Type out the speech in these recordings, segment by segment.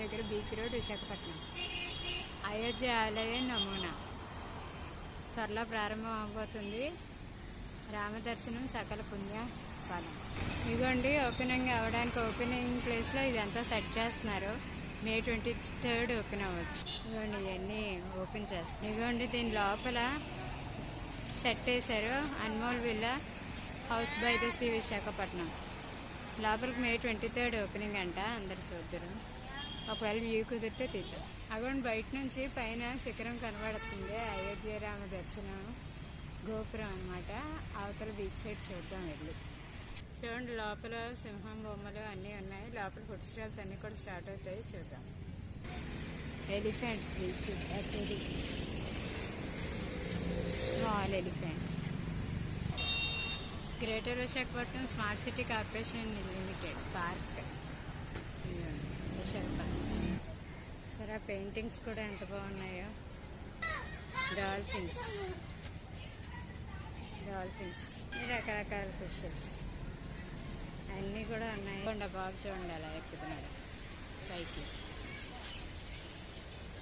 దగ్గర beach road Visakhapatnam. Ayodhya ఆలయ నమూనా. త్వరలో ప్రారంభం అవబోతుంది. రామదర్శనం సకల పుణ్య ఫలం ఇదిగోండి ఓపెనింగ్ అవ్వడానికి ఓపెనింగ్ ప్లేస్లో ఇదంతా సెట్ చేస్తున్నారు. మే ట్వంటీ థర్డ్ ఓపెన్ అవ్వచ్చు. ఇదిగోండి ఇవన్నీ ఓపెన్ చేస్తాయి ఇదిగోండి దీని లోపల సెట్ వేశారు Anmol villa house by the sea Visakhapatnam. లోపలికి మే ట్వంటీ థర్డ్ ఓపెనింగ్ అంట. అందరు చూద్దరు. ఒకవేళ వ్యూ కుదిరితే తీద్దాం అగోండి బయట నుంచి పైన శిఖరం కనబడుతుంది. అయోధ్య రామ దర్శనం గోపురం అనమాట అవతల బీచ్ సైడ్ చూద్దాం వెళ్ళి. చూడండి లోపల సింహం బొమ్మలు అన్నీ ఉన్నాయి. లోపల ఫుడ్ స్టాల్స్ అన్నీ కూడా స్టార్ట్ అవుతాయి. చూద్దాం. Elephant beach small elephant greater Visakhapatnam smart city corporation limited park ఇదిగోండి, విశాఖపట్నం సరే ఆ పెయింటింగ్స్ కూడా ఎంత బాగున్నాయో. డాల్ఫిన్స్. డాల్ఫిన్స్. రకరకాల ఫిషెస్ అన్నీ కూడా ఉన్నాయి. కొండ బాబు చూడండి అలా ఎక్కుతున్నాడు పైకి.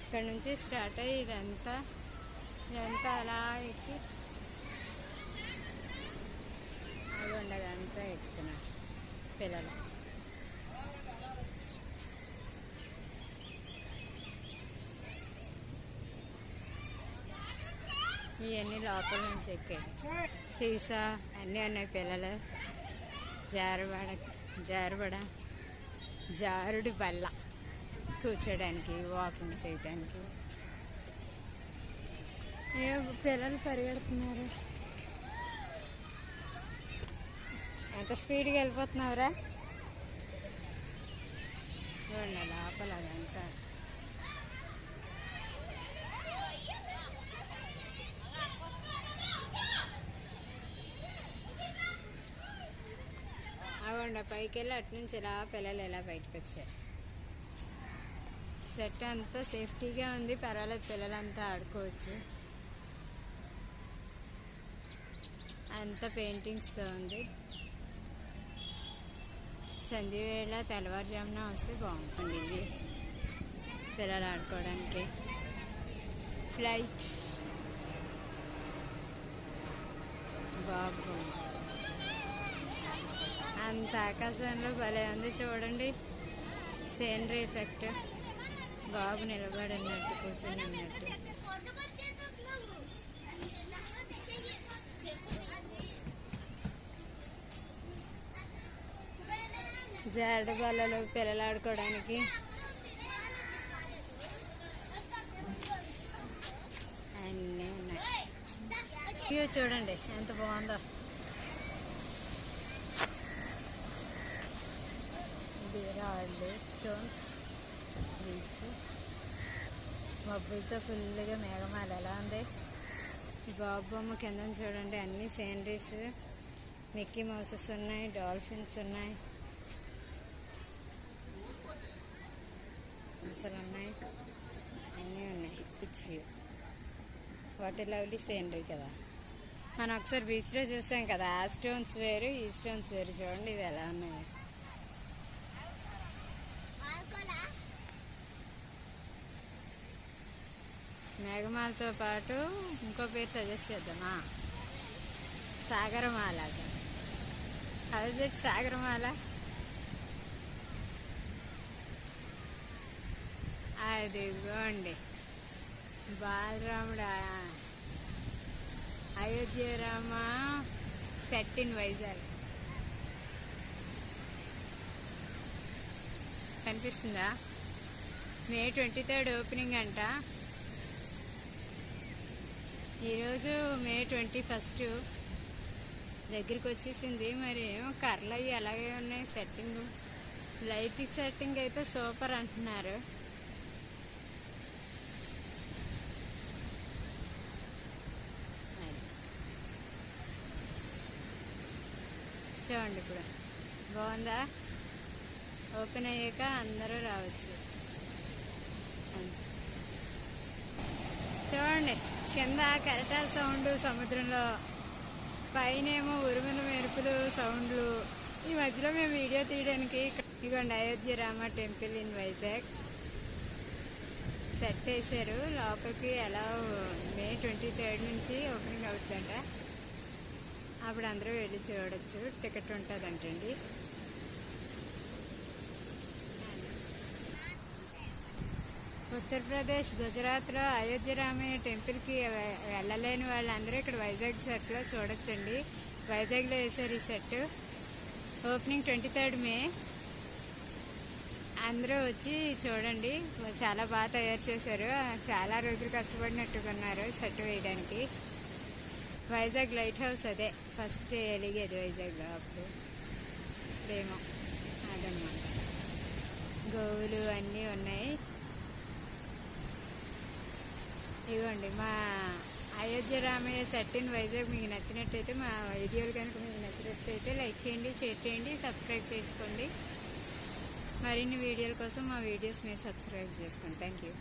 ఇక్కడ నుంచి స్టార్ట్ అయ్యి ఇదంతా ఇదంతా అలా ఎక్కి. అది అంతా ఎక్కుతున్నాడు పిల్లలు. ఇవన్నీ లోపల నుంచి ఎక్కాయి సీసా అన్నీ ఉన్నాయి పిల్లలు. జారుబడ జారుబడ జారుడి బల్ల. కూర్చోడానికి వాకింగ్ చేయడానికి ఏ పిల్లలు పరిగెడుతున్నారు. ఎంత స్పీడ్గా వెళ్ళిపోతున్నావురా? చూడండి లోపల అదంతా. అక్కడ పైకి వెళ్ళి అటు నుంచి ఇలా పిల్లలు ఇలా బయటకు వచ్చారు? సెట్ అంతా సేఫ్టీగా ఉంది పర్వాలేదు పిల్లలంతా ఆడుకోవచ్చు. అంతా పెయింటింగ్స్తో ఉంది. సంధివేళ తెల్లవారుజామున వస్తే బాగుంటుంది ఇది పిల్లలు ఆడుకోవడానికి. ఫ్లైట్ బాగుంది అంత ఆకాశంలో భలే ఉంది చూడండి. సేనరీ ఎఫెక్ట్ బాబు నిలబడి ఉన్నట్టు కూర్చొని ఉన్నట్టు. జారుడు బల్లలు పిల్లలు ఆడుకోవడానికి అన్నీ ఉన్నాయి. వ్యూ చూడండి ఎంత బాగుందో. ఇది స్టోన్స్ బీచ్. మబ్బులతో ఫుల్గా మేఘమాల. ఎలా ఉంది? ఈ బాబు బొమ్మ కింద చూడండి అన్ని సీనరీస్ మిక్కీ మౌసెస్ ఉన్నాయి డాల్ఫిన్స్ ఉన్నాయి. అసలు ఉన్నాయి. అన్నీ ఉన్నాయి. Beach view what lovely scenery కదా. మనం ఒకసారి బీచ్లో చూసాం కదా ఆ స్టోన్స్ వేరు ఈ స్టోన్స్ వేరు. చూడండి ఇవి ఎలా ఉన్నాయి. మేఘమాలతో పాటు ఇంకో పేరు సజెస్ట్ చేద్దామా? Sagaramala how's it Sagaramala? అదిగోండి. బాలరాముడు. అయోధ్య రామ సెట్ ఇన్ వైజాగ్ కనిపిస్తుందా? మే ట్వంటీ థర్డ్ ఓపెనింగ్ అంట. ఈరోజు మే ట్వంటీ ఫస్ట్ దగ్గరికి వచ్చేసింది మరి ఏమో కర్రలు అవి అలాగే ఉన్నాయి సెట్టింగ్. లైట్ సెట్టింగ్ అయితే సూపర్ అంటున్నారు. చూడండి ఇప్పుడు. బాగుందా? ఓపెన్ అయ్యాక అందరూ రావచ్చు. చూడండి. కింద కెరటాల సౌండ్ సముద్రంలో పైనేమో ఉరుముల మెరుపులు సౌండ్లు. ఈ మధ్యలో మేము వీడియో తీయడానికి ఇదిగోండి Ayodhya Rama temple in Vizag. Set వేసారు లోపలికి ఎలా మే ట్వంటీ థర్డ్ నుంచి ఓపెనింగ్ అవుతుందంట. అప్పుడు అందరూ వెళ్ళి చూడొచ్చు. టికెట్ ఉంటుందంటండి. ఉత్తరప్రదేశ్ గుజరాత్లో అయోధ్య రామయ్య టెంపుల్కి వెళ్ళలేని వాళ్ళందరూ ఇక్కడ వైజాగ్ సెట్లో చూడొచ్చండి. వైజాగ్లో వేసారు ఈ set opening twenty third May. అందరూ వచ్చి చూడండి. చాలా బాగా తయారు చేశారు. చాలా రోజులు కష్టపడినట్టుకున్నారు సెట్ వేయడానికి. వైజాగ్ లైట్ హౌస్ అదే. ఫస్ట్ వెలిగేది వైజాగ్లో అప్పుడు. ఇప్పుడేమో అదన్నమాట. గోవులు అన్నీ ఉన్నాయి. ఇదిగోండి మా అయోధ్య రామయ్య సెట్టిన్ వైజాగ్ మీకు నచ్చినట్టయితే మా వీడియోలు కనుక మీకు నచ్చినట్టయితే లైక్ చేయండి షేర్ చేయండి సబ్స్క్రైబ్ చేసుకోండి. మరిన్ని వీడియోల కోసం మా వీడియోస్ మీరు సబ్స్క్రైబ్ చేసుకోండి. Thank you.